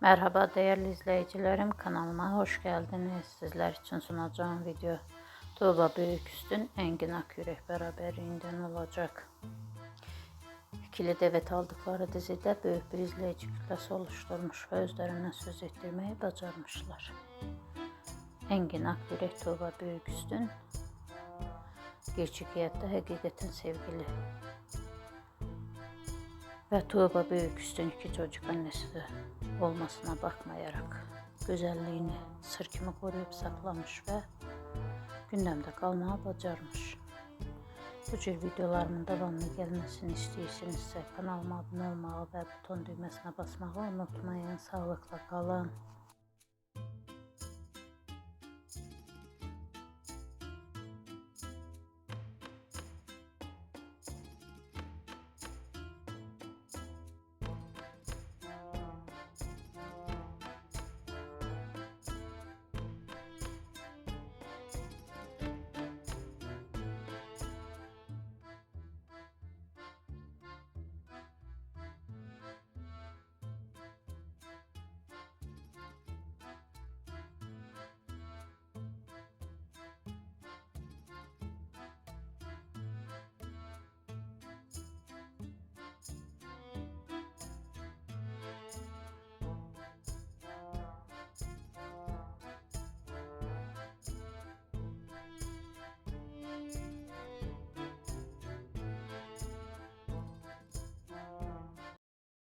Merhaba değerli izleyicilerim kanalıma hoş geldiniz. Sizler için sunacağım video Tuğba Büyüküstün Engin Akyürek beraberinden olacak. İkili devet aldıkları dizide büyük bir izleyici kütlesi oluşturmuş ve özlerinden söz ettirmeyi başarmışlar. Engin Akyürek Tuğba Büyüküstün gerçek hayatta hakikaten sevgili ve Tuğba Büyüküstün iki çocuk annesi olmasına bakmayarak güzelliğini sır kimi koruyup saklamış ve gündemde kalmaya bacarmış. Bu tür videolarımın devamlı gelmesini istiyorsanızsa kanalıma abone olmayı ve buton düğmesine basmayı unutmayın. Sağlıkla kalın.